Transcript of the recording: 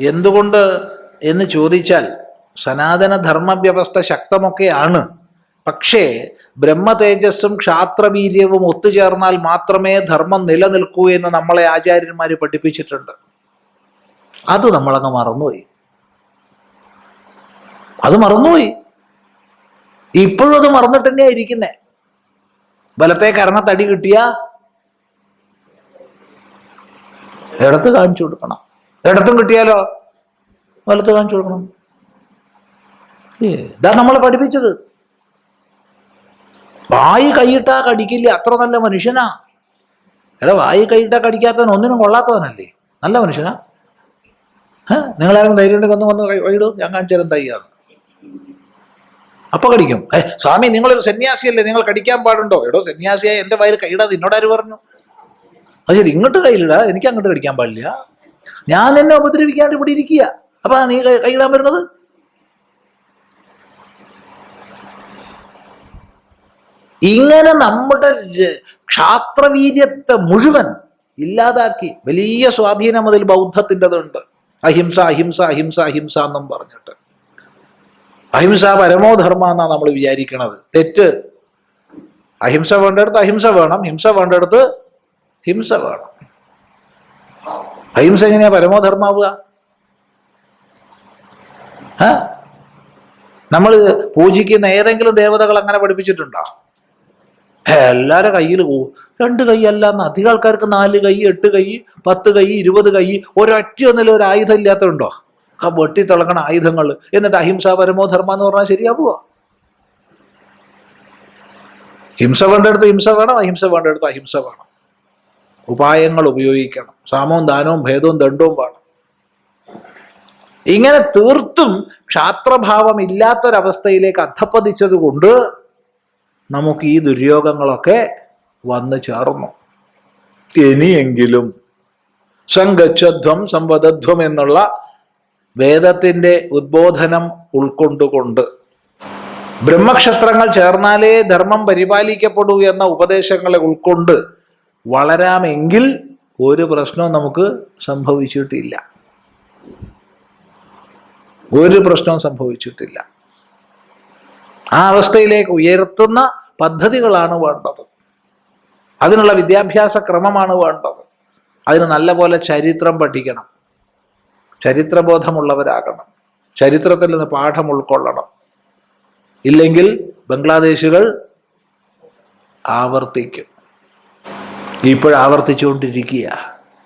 എന്തുകൊണ്ട് എന്ന് ചോദിച്ചാൽ സനാതന ധർമ്മ വ്യവസ്ഥ ശക്തമൊക്കെയാണ്. പക്ഷേ ബ്രഹ്മതേജസ്സും ക്ഷാത്രവീര്യവും ഒത്തുചേർന്നാൽ മാത്രമേ ധർമ്മം നിലനിൽക്കൂ എന്ന് നമ്മളെ ആചാര്യന്മാർ പഠിപ്പിച്ചിട്ടുണ്ട്. അത് നമ്മളങ്ങ് മറന്നുപോയി. അത് മറന്നുപോയി. ഇപ്പോഴും അത് മറന്നിട്ട് തന്നെയാ ഇരിക്കുന്നേ. ബലത്തെ കരണത്തടി കിട്ടിയ ഇടത്ത് കാണിച്ചു കൊടുക്കണം. ഇടത്തും കിട്ടിയാലോ? വലത്ത് കാണിച്ചു കൊടുക്കണം. ഇതാ നമ്മളെ പഠിപ്പിച്ചത്. വായി കൈയിട്ടാ കടിക്കില്ല. അത്ര നല്ല മനുഷ്യനാ. എടാ വായി കൈയിട്ടാ കടിക്കാത്തവൻ ഒന്നിനും കൊള്ളാത്തവനല്ലേ? നല്ല മനുഷ്യനാ. നിങ്ങളാരും ധൈര്യം ഉണ്ടെങ്കിൽ ഒന്ന് വന്ന് കൈ- കൈയിടും. ഞാൻ കാണിച്ചു തരാം തയ്യാന്ന് അപ്പൊ കടിക്കും. ഏ സ്വാമി നിങ്ങളൊരു സന്യാസിയല്ലേ? നിങ്ങൾ കടിക്കാൻ പാടുണ്ടോ? എടോ സന്യാസിയായ എന്റെ വയറ് കൈയിടാതെ ആര് പറഞ്ഞു? അത് ശരി ഇങ്ങോട്ട് കയ്യിലിടാ. എനിക്ക് അങ്ങോട്ട് കടിക്കാൻ പാടില്ല. ഞാൻ എന്നെ ഉപദ്രവിക്കാണ്ട് ഇവിടെ ഇരിക്കുക. അപ്പൊ നീ കൈയിടാൻ വരുന്നത്? ഇങ്ങനെ നമ്മുടെ ക്ഷാത്രവീര്യത്തെ മുഴുവൻ ഇല്ലാതാക്കി വലിയ സ്വാധീനം അതിൽ ബൗദ്ധത്തിന്റെതുണ്ട്. അഹിംസ അഹിംസ അഹിംസ അഹിംസ എന്നും പറഞ്ഞിട്ട്. അഹിംസ പരമോധർമ്മ എന്നാ നമ്മൾ വിചാരിക്കണത്. തെറ്റ്. അഹിംസ വേണ്ടടുത്ത് അഹിംസ വേണം ഹിംസ വേണ്ടടുത്ത് ഹിംസ വേണം. അഹിംസ എങ്ങനെയാ പരമോധർമാവുക? നമ്മൾ പൂജിക്കുന്ന ഏതെങ്കിലും ദേവതകൾ അങ്ങനെ പഠിപ്പിച്ചിട്ടുണ്ടോ? എല്ലാരെ കയ്യിൽ പോവും രണ്ട് കൈ അല്ലാന്ന് അധികം ആൾക്കാർക്ക് നാല് കൈ എട്ട് കൈ പത്ത് കൈ ഇരുപത് കൈ ഒരൊറ്റ ഒന്നിലും ഒരു ആയുധം ഇല്ലാത്തതുണ്ടോ? ആ വെട്ടി തിളങ്ങണ ആയുധങ്ങൾ. എന്നിട്ട് അഹിംസ പരമോ പരമോധർമ്മ എന്ന് പറഞ്ഞാൽ ശരിയാവുമോ ഹിംസ വേണ്ടടുത്ത് ഹിംസ വേണം അഹിംസ വേണ്ടടുത്ത് അഹിംസ വേണം. ഉപായങ്ങൾ ഉപയോഗിക്കണം. സാമവും ദാനവും ഭേദവും ദണ്ഡവും വേണം. ഇങ്ങനെ തീർത്തും ക്ഷാത്രഭാവം ഇല്ലാത്തൊരവസ്ഥയിലേക്ക് അധപ്പതിച്ചത് കൊണ്ട് നമുക്ക് ഈ ദുര്യോഗങ്ങളൊക്കെ വന്നു ചേർന്നു. ഇനിയെങ്കിലും സംഗച്ഛധ്വം സംവദധ്വം എന്നുള്ള വേദത്തിന്റെ ഉദ്ബോധനം ഉൾക്കൊണ്ടുകൊണ്ട് ബ്രഹ്മക്ഷത്രങ്ങൾ ചേർന്നാലേ ധർമ്മം പരിപാലിക്കപ്പെടൂ എന്ന ഉപദേശങ്ങളെ ഉൾക്കൊണ്ട് വളരാമെങ്കിൽ ഒരു പ്രശ്നവും നമുക്ക് സംഭവിച്ചിട്ടില്ല. ഒരു പ്രശ്നവും സംഭവിച്ചിട്ടില്ല. ആ അവസ്ഥയിലേക്ക് ഉയർത്തുന്ന പദ്ധതികളാണ് വേണ്ടത്. അതിനുള്ള വിദ്യാഭ്യാസ ക്രമമാണ് വേണ്ടത്. അതിന് നല്ലപോലെ ചരിത്രം പഠിക്കണം. ചരിത്രബോധമുള്ളവരാകണം. ചരിത്രത്തിൽ നിന്ന് പാഠം ഉൾക്കൊള്ളണം. ഇല്ലെങ്കിൽ ബംഗ്ലാദേശുകൾ ആവർത്തിക്കും. ഇപ്പോഴാവർത്തിച്ചുകൊണ്ടിരിക്കുക